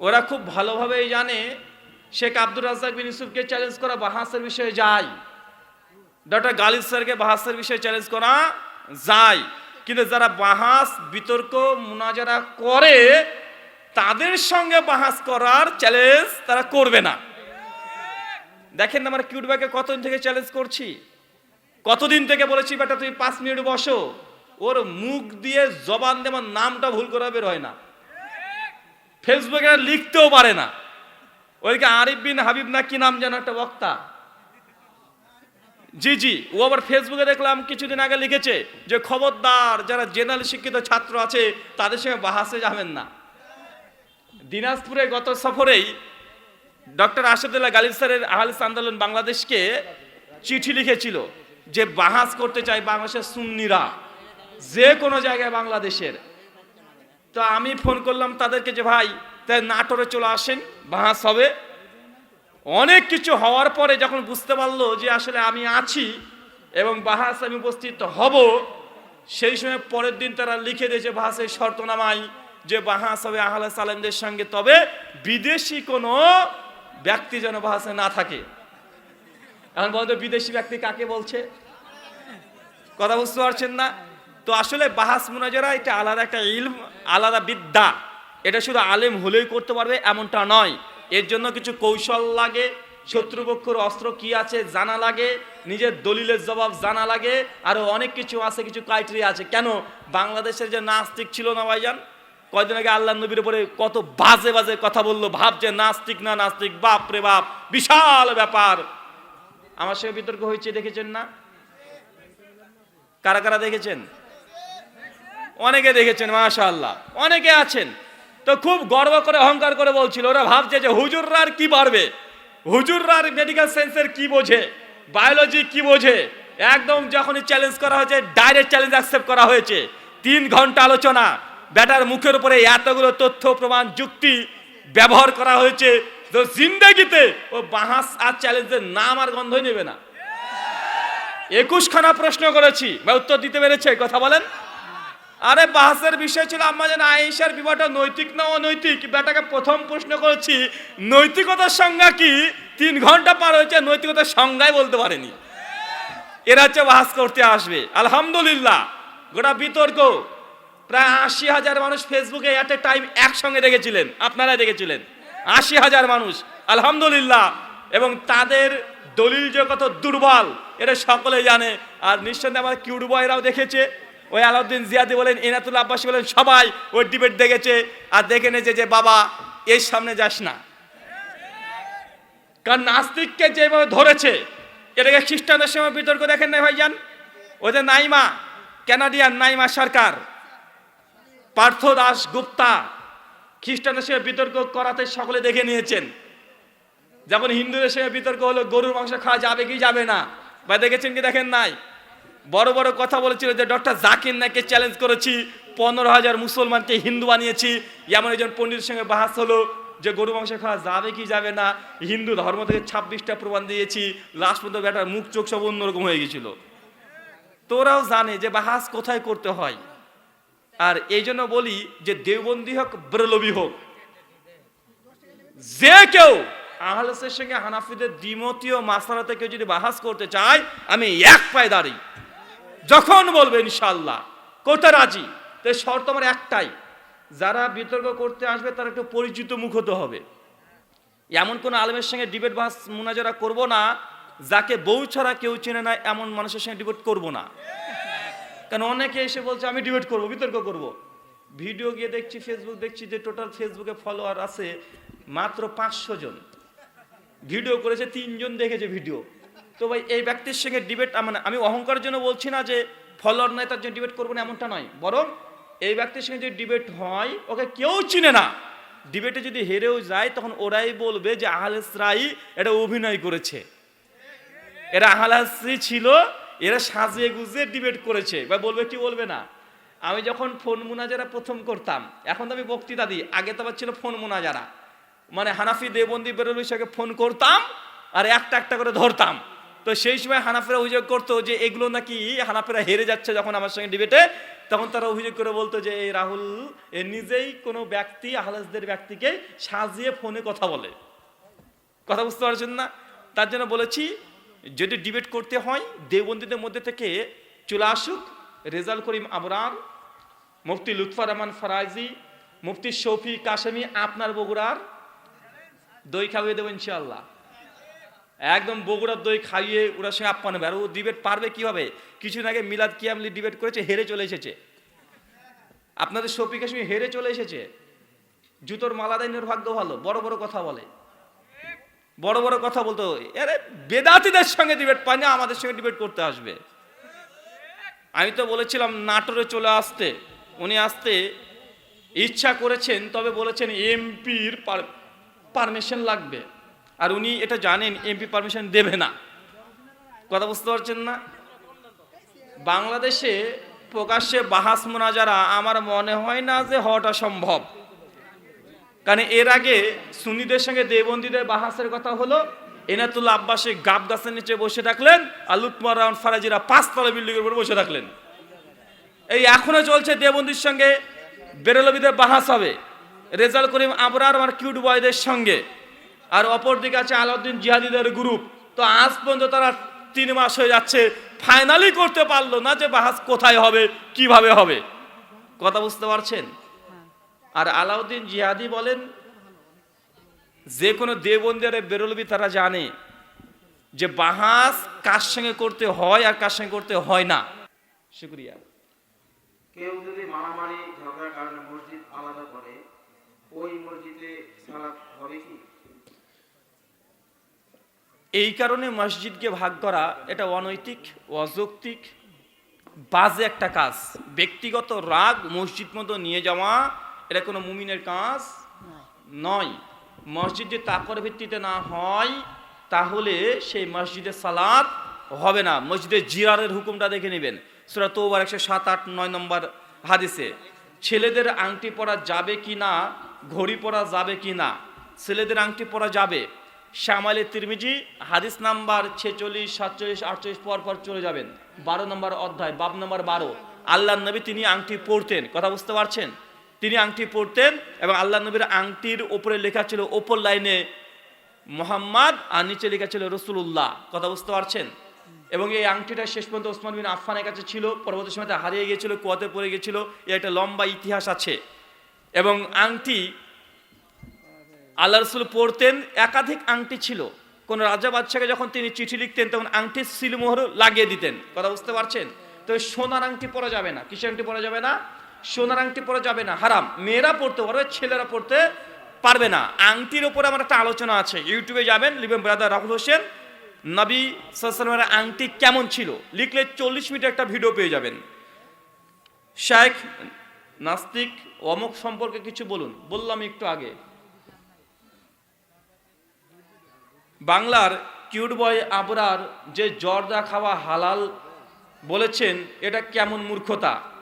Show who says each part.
Speaker 1: ওরা খুব ভালোভাবেই জানে শেখ আব্দুর রাজ্জাক বিন ইউসুফকে চ্যালেঞ্জ করা বাহাসের বিষয়ে যায়। ডক্টর গালিদ স্যারকে বাহাসের বিষয়ে চ্যালেঞ্জ করা যায়। কিন্তু যারা বাহাস, বিতর্ক, মুনাজারা করে, তাদের সঙ্গে বাহাস করার চ্যালেঞ্জ তারা করবে না। দেখেন না আমরা কিউটব্যাকে কতদিন থেকে চ্যালেঞ্জ করছি? কতদিন থেকে বলেছি, বেটা তুই পাঁচ মিনিট বসো। ওর মুখ দিয়ে জবান আমার নামটা ভুল করা বের হয় না। ফেসবুকে লিখতেও পারে না। ওইদিকে আরিফ বিন হাবিব না কি নাম যেন একটা বক্তা? জি জি, ও আবার ফেসবুকে দেখলাম কিছুদিন আগে লিখেছে যে খবরদার, যারা জেনারেল শিক্ষিত ছাত্র আছে, তাদের সঙ্গে বাহাসে যাবেন না। দিনাজপুরে গত সফরেই ডক্টর আসাদুল্লাহ গালিব স্যারের আহলিস আন্দোলন বাংলাদেশকে চিঠি লিখেছিল যে বাহাস করতে চায় বাংলাদেশের সুন্নিরা, যে কোনো জায়গায় বাংলাদেশের। তো আমি ফোন করলাম তাদেরকে যে ভাই তাই নাটোরে চলে আসেন বাহাস হবে। অনেক কিছু হওয়ার পরে যখন বুঝতে পারল যে আসলে আমি আছি এবং বাহাস আমি উপস্থিত হব, সেই সময় পরের দিন তারা লিখে দিয়েছে বাহাসের শর্তনামাই যে বাহাস হবে আহলে সালেমদের সঙ্গে, তবে বিদেশি কোনো ব্যক্তি যেন বাহাসে না থাকে। এখন বলতো বিদেশি ব্যক্তি কাকে বলছে? কথা বুঝতে পারছেন না? তো আসলে বাহাস মুনাজারা এটা আলাদা একটা ইলম, আলাদা বিদ্যা। এটা শুধু আলেম হলেই করতে পারবে, এমনটা নয়। এর জন্য কিছু কৌশল লাগে, শত্রুপক্ষর অস্ত্র কি আছে জানা লাগে, নিজের দলিলের জবাব জানা লাগে, আরও অনেক কিছু আছে, কিছু ক্রাইটেরিয়া আছে। কেন? বাংলাদেশের যে নাস্তিক ছিল না ভাইজান? কয়দিন আগে আল্লাহ নবীর উপরে কত বাজে বাজে কথা বলল, ভাব যে নাস্তিক না নাস্তিক, বাপ রে বাপ, বিশাল ব্যাপার। আমার সঙ্গে বিতর্ক হয়েছে, দেখেছেন না? কারা কারা দেখেছেন? অনেকে দেখেছেন, মাশাআল্লাহ। অনেকে আছেন। তো খুব গর্ব করে, অহংকার করে বলছিল, ওরা ভাবছে যে হুজুররা আর কি পারবে? হুজুররা আর মেডিকেল সায়েন্সের কি বোঝে? বায়োলজি কি বোঝে? একদম যখনই চ্যালেঞ্জ করা হয়েছে ডাইরেক্ট চ্যালেঞ্জ অ্যাকসেপ্ট করা হয়েছে। তিন ঘণ্টা আলোচনা, ব্যাটার মুখের উপরে এতগুলো তথ্য, প্রমাণ, যুক্তি ব্যবহার করা হয়েছে তো জিন্দগিতে ও বাহাস আর চ্যালেঞ্জের নাম আর গন্ধই নেবে না। একুশখানা প্রশ্ন করেছি, বা উত্তর দিতে পেরেছে, কথা বলেন। আরে বাহাসের বিষয় ছিল আম্মা যেন আয়েশার বিবাহটা নৈতিক না অনৈতিক? বেটাকে প্রথম প্রশ্ন করেছি, নৈতিকতার সংজ্ঞা কি? তিন ঘণ্টা পার হয়েছে, নৈতিকতার সংজ্ঞাই বলতে পারেনি। এরা হচ্ছে বাহাস করতে আসবে। আলহামদুলিল্লাহ, গোটা বিতর্ক। প্রায় আশি হাজার মানুষ ফেসবুকে এট এ টাইম একসঙ্গে দেখেছিলেন। আপনারা দেখেছিলেন। আশি হাজার মানুষ। আলহামদুলিল্লাহ। এবং তাদের দলিল যে কত দুর্বল, এটা সকলে জানে। আর নিঃসন্দেহে আমার কিউট বয়রাও দেখেছে। ওই আলাউদ্দিন জিয়াদি বলেন, এনাতুল আব্বাসী বলেন, সবাই ওই ডিবেট দেখেছে আর দেখে নেছে যে, বাবা, এর সামনে যাস না। কারণ নাস্তিককে যেভাবে ধরেছে, এটাকে খ্রিস্টানদের সময় বিতর্ক দেখেন না ভাইজান? ওই যে নাইমা, ক্যানাডিয়ান, নাইমা সরকার, পার্থ দাস গুপ্তা, খ্রিস্টানদের সঙ্গে বিতর্ক করাতে সকলে দেখে নিয়েছেন। যেমন হিন্দুদের সঙ্গে বিতর্ক হলো, গরুর মাংস খাওয়া যাবে কি যাবে না, বা দেখেছেন কি দেখেন নাই? বড় বড় কথা বলেছিল যে, ডক্টর জাকির নাইকে চ্যালেঞ্জ করেছি, পনেরো হাজার মুসলমানকে হিন্দু বানিয়েছি। এমন একজন পণ্ডিতের সঙ্গে বাহাস হলো যে, গরু মাংস খাওয়া যাবে কি যাবে না? হিন্দু ধর্ম থেকে ছাব্বিশটা প্রমাণ দিয়েছি লাস্ট পর্যন্ত ব্যাটার মুখ চোখ সব অন্যরকম হয়ে গেছিল। তোরাও জানে যে, বাহাস কোথায় করতে হয়। আর এই জন্য বলি যে, দেওবন্দি হোক ব্রলবি হোক, যে কেউ আহলসের সঙ্গে হানাফিদের দ্বিমতীয় মাসালাতে কেউ যদি বাহাস করতে চায়, আমি এক পায়ে দাঁড়ি। যখন বলবে ইনশাল্লাহ করতে রাজি? তো শর্ত আমার একটাই, যারা বিতর্ক করতে আসবে তারা একটু পরিচিত মুখ হতে হবে। এমন কোন আলেমের সঙ্গে ডিবেট বাস মুনাজারা করব না, যাকে বউ ছাড়া কেউ চেনে না, এমন মানুষের সঙ্গে ডিবেট করব না। কারণ অনেকে এসে বলছে, আমি ডিবেট করব, বিতর্ক করব। ভিডিও গিয়ে দেখছি ফেসবুক দেখছি যে টোটাল ফেসবুকে ফলোয়ার আছে মাত্র পাঁচশো জন। ভিডিও করেছে তিনজন দেখেছে ভিডিও তো ভাই, এই ব্যক্তির সঙ্গে ডিবেট মানে আমি অহংকারের জন্য বলছি না যে ফলোয়ার নয় তার জন্য ডিবেট করব না, এমনটা নয়। বরং এই ব্যক্তির সঙ্গে যদি ডিবেট হয়, ওকে কেউ চিনে না। ডিবেটে যদি হেরেও যায়, তখন ওরাই বলবে যে আহলেসরাই এটা অভিনয় করেছে। এরা আহলাসি ছিল, এরা সাজিয়ে গুজিয়ে ডিবেট করেছে। বা বলবে কি বলবে না? আমি যখন ফোন মুনাজারা প্রথম করতাম, এখন তো আমি বক্তৃতা দিই, আগে তো আবার ছিল ফোন মোনাজারা। মানে হানাফি দেবন্দি সঙ্গে ফোন করতাম, আর একটা একটা করে ধরতাম। তো সেই সময় হানাফেরা অভিযোগ করতো যে এগুলো নাকি হানাফেরা হেরে যাচ্ছে যখন আমার সঙ্গে ডিবেটে তখন তারা অভিযোগ করে বলতো যে, এই রাহুল নিজেই কোনো ব্যক্তি আহলাসদের ব্যক্তিকে সাজিয়ে ফোনে কথা বলে। কথা বুঝতে পারছেন না? তার জন্য বলেছি, যদি ডিবেট করতে হয় দেবন্দীদের মধ্যে থেকে চলে আসুক রেজাল করিম আবরার, মুফতি লুৎফা রহমান ফরাজি মুফতি শফি কাশেমি, আপনার বগুড়ার দই খাইয়ে দেবো ইনশাল্লাহ একদম বগুড়ার দই খাইয়ে ওরা সঙ্গে আপ্যান হবে। আর ও ডিবেট পারবে কীভাবে? কিছুদিন আগে মিলাদ কিয়ামলি ডিবেট করেছে, হেরে চলে এসেছে। আপনাদের শফি কাশ্মী হেরে চলে এসেছে। জুতোর মালা দেয় ভাগ্য ভালো, বড় বড় কথা বলে। বড় বড় কথা বলতো আরে বেদাতিদের সঙ্গে ডিবেট পায় না, আমাদের সঙ্গে ডিবেট করতে আসবে। আমি তো বলেছিলাম নাটোরে চলে আসতে। উনি আসতে ইচ্ছা করেছেন, তবে বলেছেন এমপির পারমিশন লাগবে। আর উনি এটা জানেন এমপি পারমিশন দেবে না। কথা বুঝতে পারছেন না? বাংলাদেশে প্রকাশ্যে বাহাস মোনাজারা আমার মনে হয় না যে হওয়াটা সম্ভব। কারণ এর আগে সুন্নিদের সঙ্গে দেবন্দীদের বাহাসের কথা হলো এনাতুল্লাহ আব্বাসে গাব গাছের নিচে বসে থাকলেন আর লুৎমার রাউন ফারাজিরা পাঁচতলা বিল্ডিং এর উপরে বসে থাকলেন। এই এখনও চলছে দেবন্দির সঙ্গে বেরলবিদের বাহাস হবে। রেজাল করিম আবরার আর কিউট বয়দের সঙ্গে। আর অপর দিকে আছে আলাউদ্দিন জিহাদিদের গ্রুপ। তো আজ পর্যন্ত তারা তিন মাস হয়ে যাচ্ছে ফাইনালি করতে পারল না যে বাহাজ কোথায় হবে কীভাবে হবে। কথা বুঝতে পারছেন? আর আলাউদ্দিন জিহাদি বলেন যে কোনো দেবন্দের বেরলবি তারা জানে যে বাহাস কার সঙ্গে করতে হয় আর কার সঙ্গে করতে হয় না। শুক্রিয়া।
Speaker 2: কেউ যদি মারামারি ঝগড়ার কারণে মসজিদ আলাদা করে ওই মসজিদে সালাত হবে কি?
Speaker 1: এই কারণে মসজিদকে ভাগ করা এটা অনৈতিক, অযৌক্তিক, বাজে একটা কাজ। ব্যক্তিগত রাগ মসজিদ মতো নিয়ে যাওয়া, এটা কোনো মুমিনের কাজ নয়। মসজিদ যদি তাকর ভিত্তিতে না হয়, তাহলে সেই মসজিদের সালাত হবে না। মসজিদের জিরারের হুকুমটা দেখে নেবেন। সেটা তো একশো সাত, আট, নয় নম্বর হাদিসে, ছেলেদের আংটি পরা যাবে কি না, ঘড়ি পরা যাবে কি না? ছেলেদের আংটি পরা যাবে। শ্যামালি তিরমিজি, হাদিস নাম্বার ছেচল্লিশ, সাতচল্লিশ, আটচল্লিশ পর পর চলে যাবেন। বারো নম্বর অধ্যায় বাব নম্বর বারো। আল্লাহ নবী তিনি আংটি পরতেন। কথা বুঝতে পারছেন? তিনি আংটি পরতেন এবং আল্লাহ নবীর আংটির ওপরে লেখা ছিল ওপর লাইনে মোহাম্মদ আর নিচে লেখা ছিল রসুল্লাহ কথা বুঝতে পারছেন? এবং এই আংটিটা শেষ পর্যন্ত ওসমান বিন আফফানের কাছে ছিল। পরবর্তী সময়তে হারিয়ে গিয়েছিল, কুয়াতে পড়ে গিয়েছিল। এর একটা লম্বা ইতিহাস আছে। এবং আংটি আল্লাহ রসুল পড়তেন, একাধিক আংটি ছিল। কোন রাজা বাদশাকে যখন তিনি চিঠি লিখতেন, তখন আংটির সিলমোহর লাগিয়ে দিতেন। কথা বুঝতে পারছেন? তো সোনার আংটি পরা যাবে না। কিসের আংটি পরা যাবে না? সোনার আংটি পরা যাবে না। হারাম। মেয়েরা পড়তে পারবে, ছেলেরা পড়তে পারবে না। আংটির ওপরে আমার একটা আলোচনা আছে। ইউটিউবে যাবেন, লিবেন ব্রাদার রাহুল হোসেন, নবী সাল্লামের আংটি কেমন ছিল? লিখলে চল্লিশ মিনিট একটা ভিডিও পেয়ে যাবেন। শেখ নাস্তিক, অমুক সম্পর্কে কিছু বলুন। বললাম একটু আগে। বাংলার কিউট বয় আবরার যে জর্দা খাওয়া হালাল বলেছেন এটা কেমন মূর্খতা?